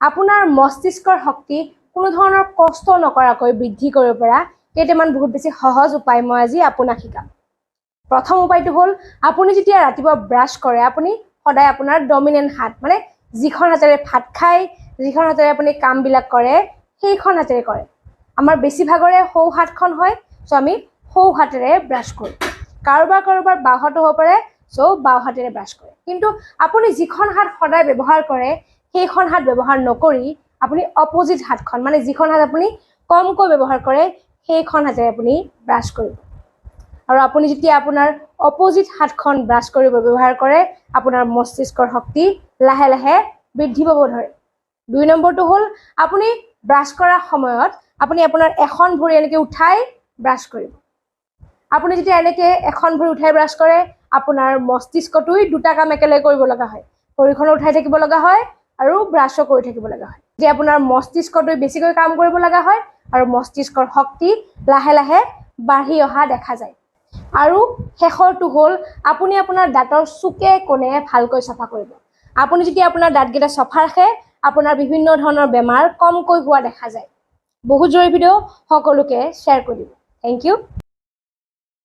আপোনাৰ মস্তিষ্কৰ শক্তি কোনো ধৰণৰ কষ্ট নকৰাকৈ বৃদ্ধি কৰিব পৰা কেইটামান বহুত বেছি সহজ উপায় মই আজি আপোনাক শিকাম। প্ৰথম উপায়টো হ'ল আপুনি যেতিয়া ৰাতিপুৱা ব্ৰাছ কৰে আপুনি সদায় আপোনাৰ ডমিনেণ্ট হাত মানে যিখন হাতেৰে ভাত খায় যিখন হাতেৰে আপুনি কামবিলাক কৰে সেইখন হাতেৰে কৰে। আমাৰ বেছিভাগৰে সোঁ হাতখন হয় চ' আমি সোঁ হাতেৰে ব্ৰাছ কৰোঁ। কাৰোবাৰ কাৰোবাৰ বাওঁ হাতো হ'ব পাৰে চ' বাওঁ হাতেৰে ব্ৰাছ কৰে। কিন্তু আপুনি যিখন হাত সদায় ব্যৱহাৰ কৰে সেইখন হাত ব্যৱহাৰ নকৰি আপুনি অপজিট হাতখন মানে যিখন হাত আপুনি কমকৈ ব্যৱহাৰ কৰে সেইখন হাতেৰে আপুনি ব্ৰাছ কৰিব। আৰু আপুনি যেতিয়া আপোনাৰ অপজিট হাতখন ব্ৰাছ কৰিব ব্যৱহাৰ কৰে আপোনাৰ মস্তিষ্কৰ শক্তি লাহে লাহে বৃদ্ধি পাব ধৰে। দুই নম্বৰটো হ'ল আপুনি ব্ৰাছ কৰাৰ সময়ত আপুনি আপোনাৰ এখন ভৰি এনেকৈ উঠাই ব্ৰাছ কৰিব। আপুনি যেতিয়া এনেকৈ এখন ভৰি উঠাই ব্ৰাছ কৰে আপোনাৰ মস্তিষ্কটোৱে দুটা কাম একেলগে কৰিব লগা হয়। ভৰিখনো উঠাই থাকিব লগা হয় আৰু ব্ৰাছো কৰি থাকিব লগা হয়। যেতিয়া আপোনাৰ মস্তিষ্কটোৱে বেছিকৈ কাম কৰিব লগা হয় আৰু মস্তিষ্কৰ শক্তি লাহে লাহে বাঢ়ি অহা দেখা যায়। আৰু শেষৰটো হ'ল আপুনি আপোনাৰ দাঁতৰ চুকে কোণে ভালকৈ চাফা কৰিব। আপুনি যেতিয়া আপোনাৰ দাঁতকেইটা চফা ৰাখে আপোনাৰ বিভিন্ন ধৰণৰ বেমাৰ কমকৈ হোৱা দেখা যায়। বহুত জৰুৰী ভিডিঅ' সকলোকে শ্বেয়াৰ কৰি দিব। Thank U